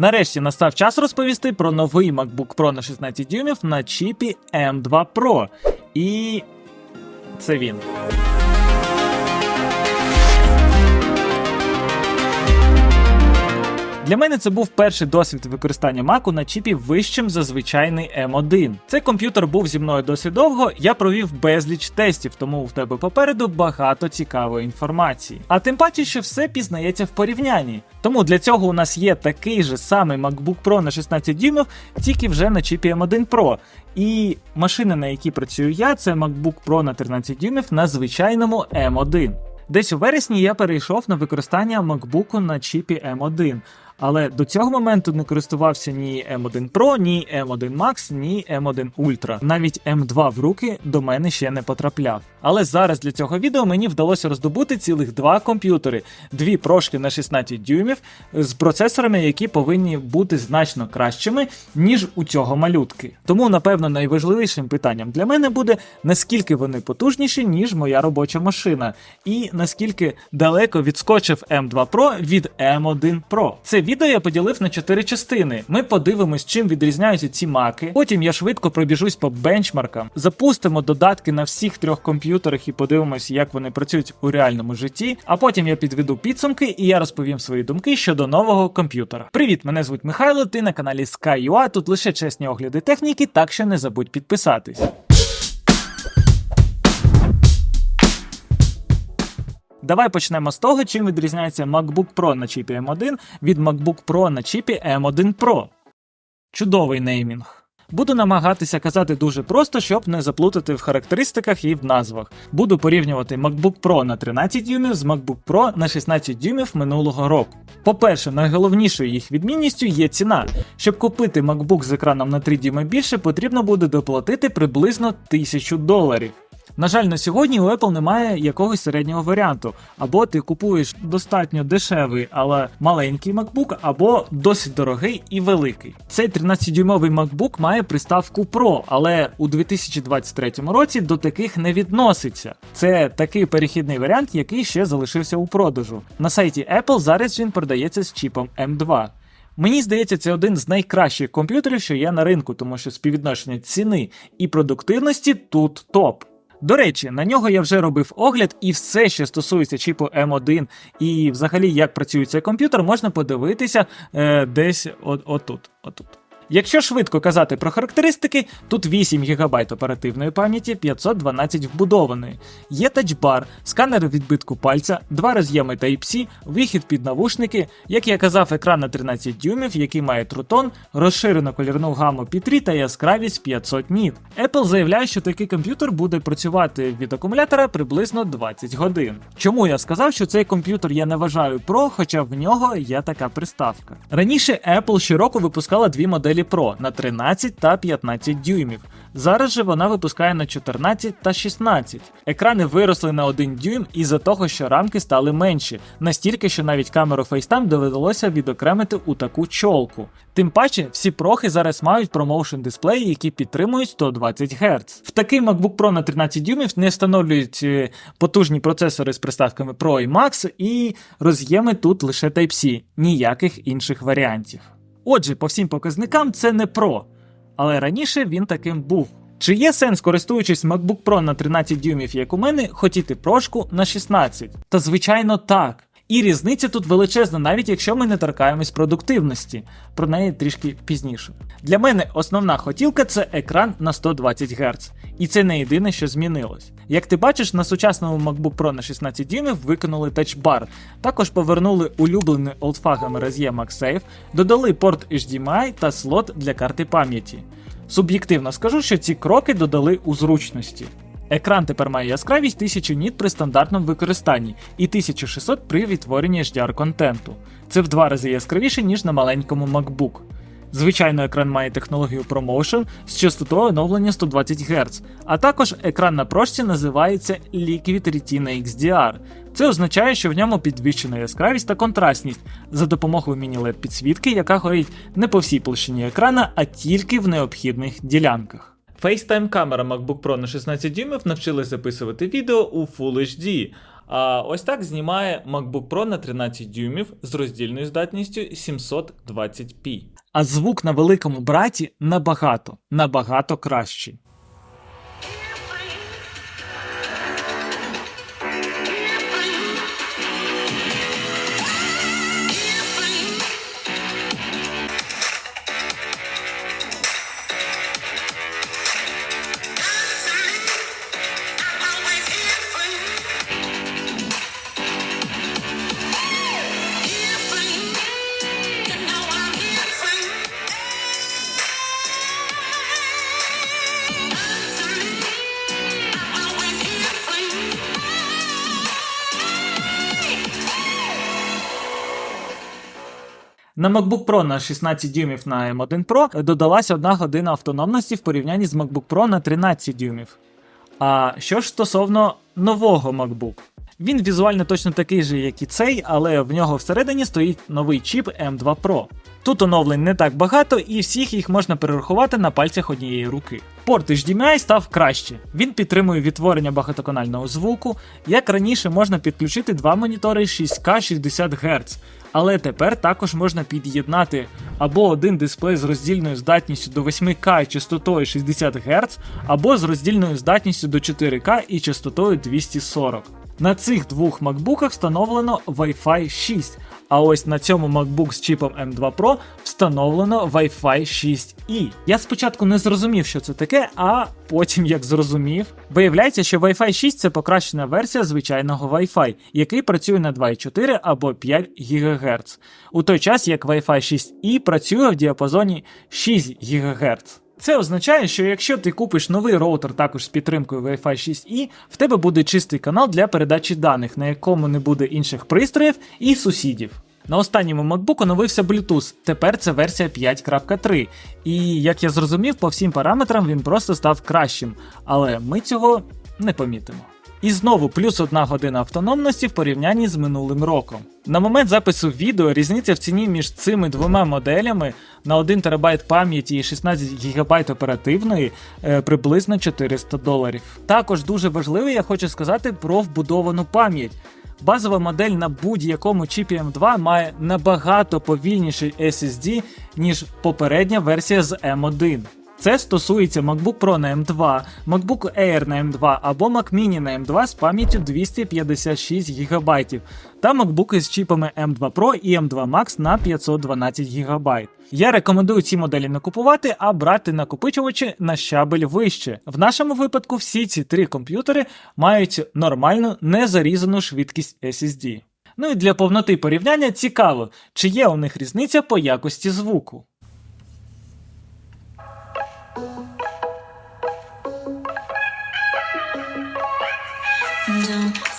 Нарешті настав час розповісти про новий MacBook Pro на 16 дюймів на чіпі M2 Pro. І це він. Для мене це був перший досвід використання Маку на чіпі вищим за звичайний M1. Цей комп'ютер був зі мною досить довго, я провів безліч тестів, тому в тебе попереду багато цікавої інформації. А тим паче, що все пізнається в порівнянні. Тому для цього у нас є такий же самий MacBook Pro на 16 дюймів, тільки вже на чіпі M1 Pro. І машина, на якій працюю я, це MacBook Pro на 13 дюймів на звичайному M1. Десь у вересні я перейшов на використання MacBook на чіпі M1, але до цього моменту не користувався ні M1 Pro, ні M1 Max, ні M1 Ultra. Навіть M2 в руки до мене ще не потрапляв. Але зараз для цього відео мені вдалося роздобути цілих два комп'ютери, дві прошки на 16 дюймів з процесорами, які повинні бути значно кращими, ніж у цього малютки. Тому, напевно, найважливішим питанням для мене буде наскільки вони потужніші, ніж моя робоча машина, і наскільки далеко відскочив M2 Pro від M1 Pro. Це відео я поділив на чотири частини. Ми подивимось, чим відрізняються ці маки. Потім я швидко пробіжусь по бенчмаркам, запустимо додатки на всіх трьох комп'ютерах і подивимось, як вони працюють у реальному житті. А потім я підведу підсумки і я розповім свої думки щодо нового комп'ютера. Привіт, мене звуть Михайло. Ти на каналі Sky.ua, Тут лише чесні огляди техніки, так що не забудь підписатись. Давай почнемо з того, чим відрізняється MacBook Pro на чіпі M1 від MacBook Pro на чіпі M1 Pro. Чудовий неймінг. Буду намагатися казати дуже просто, щоб не заплутати в характеристиках і в назвах. Буду порівнювати MacBook Pro на 13 дюймів з MacBook Pro на 16 дюймів минулого року. По-перше, найголовнішою їх відмінністю є ціна. Щоб купити MacBook з екраном на 3 дюйми більше, потрібно буде доплатити приблизно 1000 доларів. На жаль, на сьогодні у Apple немає якогось середнього варіанту. Або ти купуєш достатньо дешевий, але маленький MacBook, або досить дорогий і великий. Цей 13-дюймовий MacBook має приставку Pro, але у 2023 році до таких не відноситься. Це такий перехідний варіант, який ще залишився у продажу. На сайті Apple зараз він продається з чіпом M2. Мені здається, це один з найкращих комп'ютерів, що є на ринку, тому що співвідношення ціни і продуктивності тут топ. До речі, на нього я вже робив огляд, і все, що стосується чіпу М1 і взагалі як працює цей комп'ютер, можна подивитися е, десь от, отут. отут. Якщо швидко казати про характеристики, тут 8 ГБ оперативної пам'яті, 512 вбудованої. Є тачбар, сканер відбитку пальця, два роз'єми Type-C, вихід під навушники, як я казав, екран на 13 дюймів, який має трутон, розширену колірну гаму P3 та яскравість 500 ніт. Apple заявляє, що такий комп'ютер буде працювати від акумулятора приблизно 20 годин. Чому я сказав, що цей комп'ютер я не вважаю Pro, хоча в нього є така приставка. Раніше Apple щороку випускала дві моделі Pro на 13 та 15 дюймів. Зараз же вона випускає на 14 та 16. Екрани виросли на 1 дюйм із-за того, що рамки стали менші, настільки, що навіть камеру FaceTime довелося відокремити у таку чолку. Тим паче, всі прохи зараз мають промоушен дисплеї, які підтримують 120 Гц. В такий MacBook Pro на 13 дюймів не встановлюють е, потужні процесори з приставками Pro і Max, і роз'єми тут лише Type-C, ніяких інших варіантів. Отже, по всім показникам це не Pro, але раніше він таким був. Чи є сенс, користуючись MacBook Pro на 13 дюймів, як у мене, хотіти прошку на 16? Та звичайно так. І різниця тут величезна, навіть якщо ми не торкаємось продуктивності. Про неї трішки пізніше. Для мене основна хотілка це екран на 120 Гц. І це не єдине, що змінилось. Як ти бачиш, на сучасному MacBook Pro на 16 дюймів виконали тачбар. Також повернули улюблений олдфагами роз'єм MagSafe, додали порт HDMI та слот для карти пам'яті. Суб'єктивно скажу, що ці кроки додали у зручності. Екран тепер має яскравість 1000 ніт при стандартному використанні і 1600 при відтворенні HDR контенту. Це в два рази яскравіше, ніж на маленькому MacBook. Звичайно, екран має технологію ProMotion з частотою оновлення 120 Гц, а також екран на прошці називається Liquid Retina XDR. Це означає, що в ньому підвищена яскравість та контрастність за допомогою міні-LED підсвітки, яка горить не по всій площині екрана, а тільки в необхідних ділянках. FaceTime камера MacBook Pro на 16 дюймів навчилась записувати відео у Full HD, А ось так знімає MacBook Pro на 13 дюймів з роздільною здатністю 720p. А звук на великому браті набагато, набагато кращий. На MacBook Pro на 16 дюймів на M1 Pro додалася одна година автономності в порівнянні з MacBook Pro на 13 дюймів. А що ж стосовно нового MacBook? Він візуально точно такий же, як і цей, але в нього всередині стоїть новий чіп M2 Pro. Тут оновлень не так багато, і всіх їх можна перерахувати на пальцях однієї руки. Порт HDMI став краще. Він підтримує відтворення багатоканального звуку. Як раніше можна підключити два монітори 6К 60 Гц, але тепер також можна під'єднати або один дисплей з роздільною здатністю до 8К і частотою 60 Гц, або з роздільною здатністю до 4К і частотою 240. На цих двох макбуках встановлено Wi-Fi 6, а ось на цьому MacBook з чіпом M2 Pro встановлено Wi-Fi 6E. Я спочатку не зрозумів, що це таке, а потім як зрозумів. Виявляється, що Wi-Fi 6 це покращена версія звичайного Wi-Fi, який працює на 2,4 або 5 ГГц, у той час як Wi-Fi 6E працює в діапазоні 6 ГГц. Це означає, що якщо ти купиш новий роутер також з підтримкою Wi-Fi 6E, в тебе буде чистий канал для передачі даних, на якому не буде інших пристроїв і сусідів. На останньому MacBook оновився Bluetooth, тепер це версія 5.3. І як я зрозумів, по всім параметрам він просто став кращим, але ми цього не помітимо. І знову плюс одна година автономності в порівнянні з минулим роком. На момент запису відео різниця в ціні між цими двома моделями на 1 ТБ пам'яті і 16 ГБ оперативної е, приблизно 400 доларів. Також дуже важливо, я хочу сказати про вбудовану пам'ять. Базова модель на будь-якому чіпі M2 має набагато повільніший SSD, ніж попередня версія з M1. Це стосується MacBook Pro на M2, MacBook Air на M2 або Mac Mini на M2 з пам'яттю 256 ГБ та MacBook з чіпами M2 Pro і M2 Max на 512 ГБ. Я рекомендую ці моделі не купувати, а брати накопичувачі на щабель вище. В нашому випадку всі ці три комп'ютери мають нормальну незарізану швидкість SSD. Ну і для повноти порівняння цікаво, чи є у них різниця по якості звуку. down.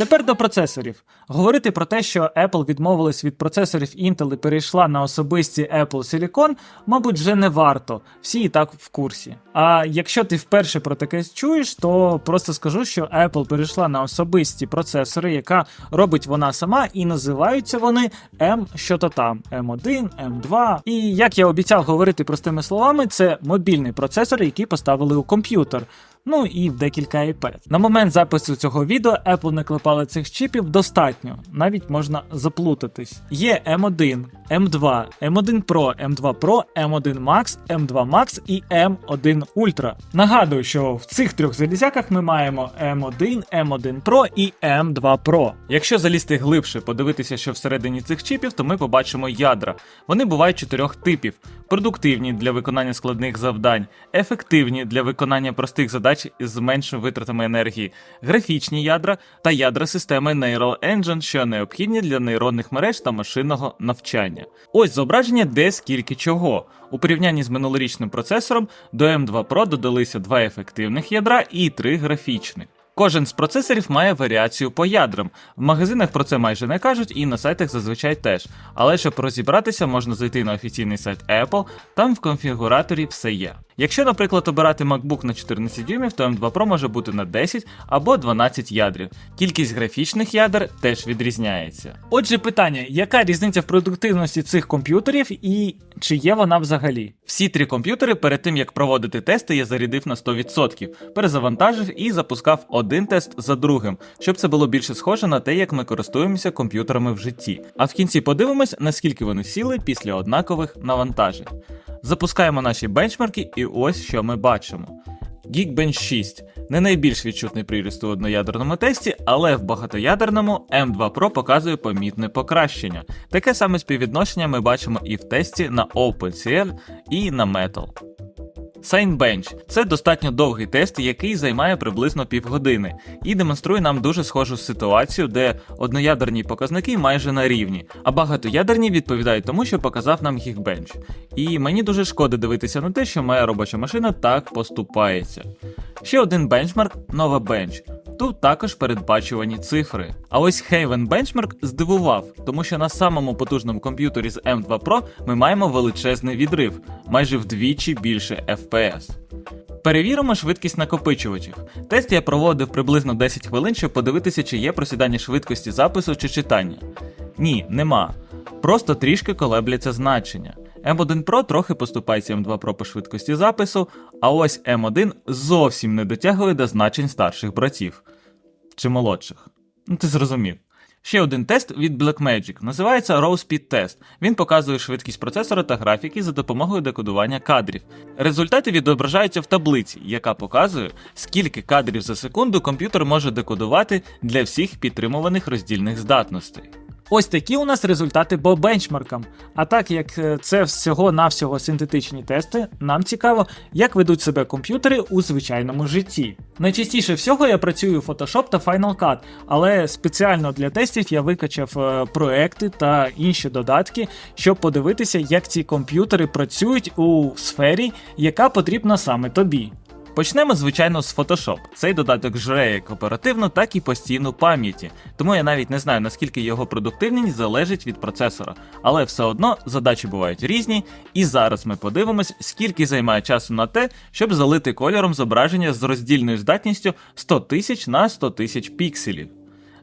Тепер до процесорів. Говорити про те, що Apple відмовилась від процесорів Intel і перейшла на особисті Apple Silicon, мабуть, вже не варто. Всі і так в курсі. А якщо ти вперше про таке чуєш, то просто скажу, що Apple перейшла на особисті процесори, яка робить вона сама, і називаються вони M що то там M1, M2. І як я обіцяв говорити простими словами, це мобільний процесор, який поставили у комп'ютер. Ну і в декілька iPad. На момент запису цього відео Apple не клепали цих чіпів достатньо, навіть можна заплутатись. Є M1, M2, M1 Pro, M2 Pro, M1 Max, M2 Max і M1 Ultra. Нагадую, що в цих трьох залізяках ми маємо M1, M1 Pro і M2 Pro. Якщо залізти глибше, подивитися, що всередині цих чіпів, то ми побачимо ядра. Вони бувають чотирьох типів: продуктивні для виконання складних завдань, ефективні для виконання простих задач з меншими витратами енергії, графічні ядра та ядра системи Neural Engine, що необхідні для нейронних мереж та машинного навчання. Ось зображення де скільки чого. У порівнянні з минулорічним процесором до M2 Pro додалися два ефективних ядра і три графічних. Кожен з процесорів має варіацію по ядрам. В магазинах про це майже не кажуть і на сайтах зазвичай теж. Але щоб розібратися, можна зайти на офіційний сайт Apple, там в конфігураторі все є. Якщо, наприклад, обирати MacBook на 14 дюймів, то M2 Pro може бути на 10 або 12 ядрів. Кількість графічних ядер теж відрізняється. Отже, питання: яка різниця в продуктивності цих комп'ютерів і чи є вона взагалі? Всі три комп'ютери перед тим як проводити тести, я зарядив на 100%, перезавантажив і запускав тест за другим, щоб це було більше схоже на те, як ми користуємося комп'ютерами в житті. А в кінці подивимось, наскільки вони сіли після однакових навантажень. Запускаємо наші бенчмарки, і ось що ми бачимо. Geekbench 6 не найбільш відчутний приріст у одноядерному тесті, але в багатоядерному M2 Pro показує помітне покращення. Таке саме співвідношення ми бачимо і в тесті на OpenCL, і на Metal. Signbench – це достатньо довгий тест, який займає приблизно півгодини, і демонструє нам дуже схожу ситуацію, де одноядерні показники майже на рівні, а багатоядерні відповідають тому, що показав нам Geekbench. І мені дуже шкода дивитися на те, що моя робоча машина так поступається. Ще один бенчмарк Nova Bench. Тут також передбачувані цифри. А ось Haven Benchmark здивував, тому що на самому потужному комп'ютері з M2 Pro ми маємо величезний відрив, майже вдвічі більше FPS. Перевіримо швидкість накопичувачів. Тест я проводив приблизно 10 хвилин, щоб подивитися, чи є просідання швидкості запису чи читання. Ні, нема. Просто трішки колебляться значення. M1 Pro трохи поступається M2 Pro по швидкості запису, а ось M1 зовсім не дотягує до значень старших братів чи молодших. Ну ти зрозумів. Ще один тест від Blackmagic називається Raw Speed Test. Він показує швидкість процесора та графіки за допомогою декодування кадрів. Результати відображаються в таблиці, яка показує, скільки кадрів за секунду комп'ютер може декодувати для всіх підтримуваних роздільних здатностей. Ось такі у нас результати по бенчмаркам. А так як е, це всього-навсього синтетичні тести, нам цікаво, як ведуть себе комп'ютери у звичайному житті. Найчастіше всього я працюю в Photoshop та Final Cut, але спеціально для тестів я викачав е, проекти та інші додатки, щоб подивитися, як ці комп'ютери працюють у сфері, яка потрібна саме тобі. Почнемо, звичайно, з Photoshop. Цей додаток жре як оперативну, так і постійну пам'яті, тому я навіть не знаю, наскільки його продуктивність залежить від процесора. Але все одно задачі бувають різні, і зараз ми подивимось, скільки займає часу на те, щоб залити кольором зображення з роздільною здатністю 100 тисяч на 100 тисяч пікселів.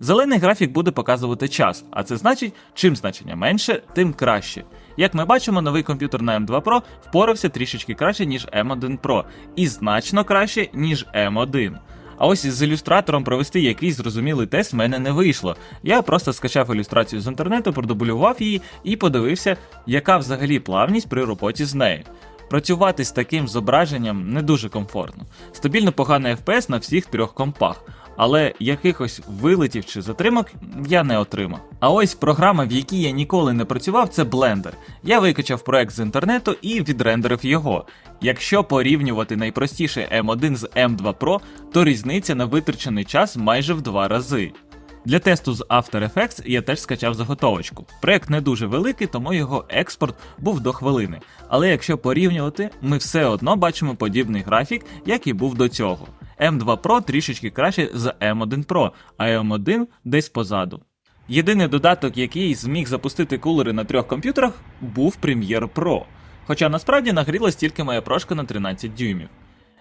Зелений графік буде показувати час, а це значить, чим значення менше, тим краще. Як ми бачимо, новий комп'ютер на M2 Pro впорався трішечки краще, ніж M1 Pro, і значно краще, ніж M1. А ось із ілюстратором провести якийсь зрозумілий тест в мене не вийшло. Я просто скачав ілюстрацію з інтернету, продублював її і подивився, яка взагалі плавність при роботі з нею. Працювати з таким зображенням не дуже комфортно. Стабільно поганий FPS на всіх трьох компах, але якихось вилетів чи затримок я не отримав. А ось програма, в якій я ніколи не працював, це Blender. Я викачав проект з інтернету і відрендерив його. Якщо порівнювати найпростіше M1 з M2 Pro, то різниця на витрачений час майже в два рази. Для тесту з After Effects я теж скачав заготовочку. Проект не дуже великий, тому його експорт був до хвилини. Але якщо порівнювати, ми все одно бачимо подібний графік, як і був до цього. M2 Pro трішечки краще за M1 Pro, а M1 десь позаду. Єдиний додаток, який зміг запустити кулери на трьох комп'ютерах, був Premiere Pro. Хоча насправді нагрілась тільки моя прошка на 13 дюймів.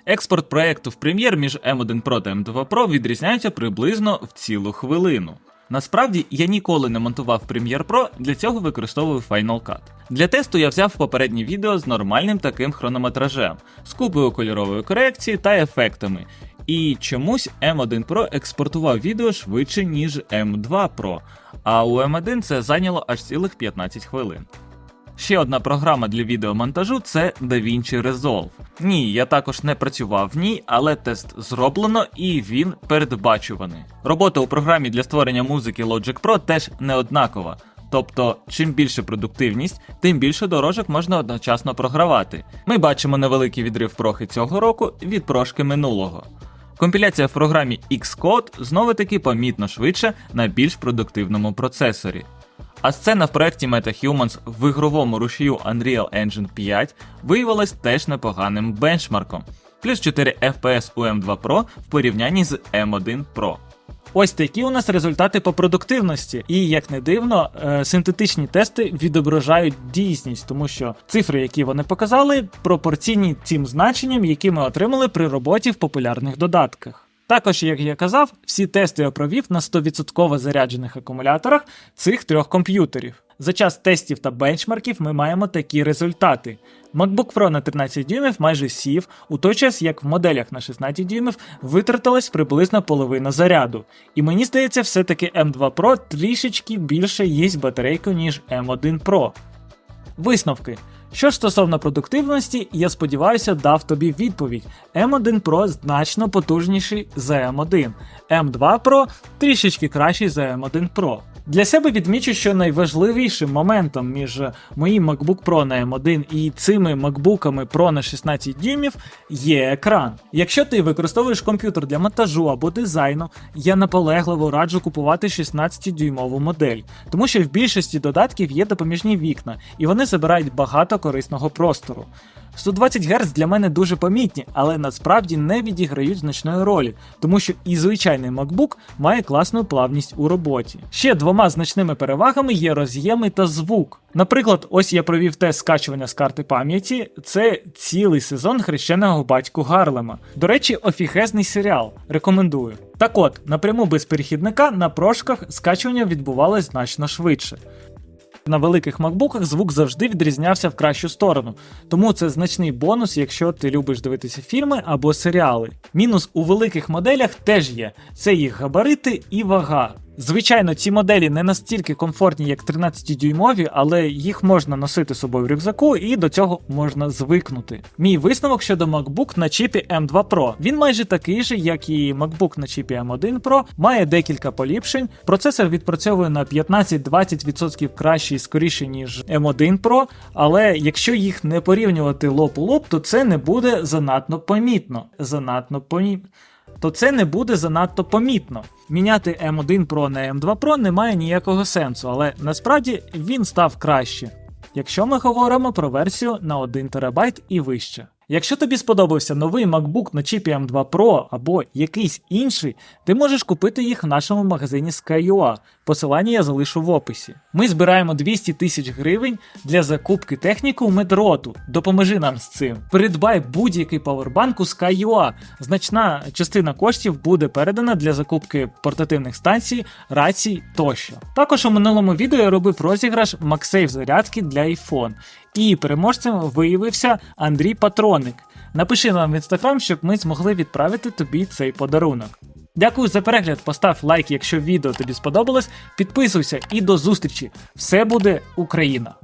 Експорт проекту в Premiere між M1 Pro та M2 Pro відрізняється приблизно в цілу хвилину. Насправді я ніколи не монтував Premiere Pro, для цього використовую Final Cut. Для тесту я взяв попереднє відео з нормальним таким хронометражем, з купою кольорової корекції та ефектами. І чомусь M1 Pro експортував відео швидше, ніж M2 Pro, а у M1 це зайняло аж цілих 15 хвилин. Ще одна програма для відеомонтажу це DaVinci Resolve. Ні, я також не працював в ній, але тест зроблено і він передбачуваний. Робота у програмі для створення музики Logic Pro теж не однакова. Тобто, чим більше продуктивність, тим більше дорожок можна одночасно програвати. Ми бачимо невеликий відрив прохи цього року від прошки минулого. Компіляція в програмі Xcode знову таки помітно швидше на більш продуктивному процесорі. А сцена в проєкті MetaHumans в ігровому рушію Unreal Engine 5 виявилась теж непоганим бенчмарком, плюс 4 FPS у M2 Pro в порівнянні з M1 Pro. Ось такі у нас результати по продуктивності. І як не дивно, е, синтетичні тести відображають дійсність, тому що цифри, які вони показали, пропорційні тим значенням, які ми отримали при роботі в популярних додатках. Також, як я казав, всі тести я провів на 100% заряджених акумуляторах цих трьох комп'ютерів. За час тестів та бенчмарків ми маємо такі результати. MacBook Pro на 13 дюймів майже сів, у той час як в моделях на 16 дюймів витратилась приблизно половина заряду. І мені здається, все-таки M2 Pro трішечки більше їсть батарейку, ніж M1 Pro. Висновки. Що ж стосовно продуктивності, я сподіваюся, дав тобі відповідь. M1 Pro значно потужніший за M1. M2 Pro трішечки кращий за M1 Pro. Для себе відмічу, що найважливішим моментом між моїм MacBook Pro на M1 і цими MacBookами Pro на 16 дюймів є екран. Якщо ти використовуєш комп'ютер для монтажу або дизайну, я наполегливо раджу купувати 16-дюймову модель, тому що в більшості додатків є допоміжні вікна, і вони забирають багато корисного простору. 120 Гц для мене дуже помітні, але насправді не відіграють значної ролі, тому що і звичайний MacBook має класну плавність у роботі. Ще двома значними перевагами є роз'єми та звук. Наприклад, ось я провів тест скачування з карти пам'яті. Це цілий сезон хрещеного батьку Гарлема. До речі, офігезний серіал. Рекомендую. Так от, напряму без перехідника на прошках скачування відбувалось значно швидше. На великих макбуках звук завжди відрізнявся в кращу сторону, тому це значний бонус, якщо ти любиш дивитися фільми або серіали. Мінус у великих моделях теж є: це їх габарити і вага. Звичайно, ці моделі не настільки комфортні, як 13-дюймові, але їх можна носити з собою в рюкзаку і до цього можна звикнути. Мій висновок щодо MacBook на чіпі M2 Pro. Він майже такий же, як і MacBook на чіпі M1 Pro, має декілька поліпшень. Процесор відпрацьовує на 15-20% краще і скоріше, ніж M1 Pro, але якщо їх не порівнювати лоб у лоб, то це не буде занадто помітно. Занадто помітно то це не буде занадто помітно. Міняти M1 Pro на M2 Pro немає ніякого сенсу, але насправді він став краще, якщо ми говоримо про версію на 1 ТБ і вище. Якщо тобі сподобався новий MacBook на чіпі M2 Pro або якийсь інший, ти можеш купити їх в нашому магазині Sky.ua. Посилання я залишу в описі. Ми збираємо 200 тисяч гривень для закупки техніку медроту. Допоможи нам з цим. Придбай будь-який павербанк у Sky.ua. Значна частина коштів буде передана для закупки портативних станцій, рацій тощо. Також у минулому відео я робив розіграш MagSafe зарядки для iPhone. І переможцем виявився Андрій Патроник. Напиши нам в інстаграм, щоб ми змогли відправити тобі цей подарунок. Дякую за перегляд, постав лайк, якщо відео тобі сподобалось, підписуйся і до зустрічі! Все буде Україна!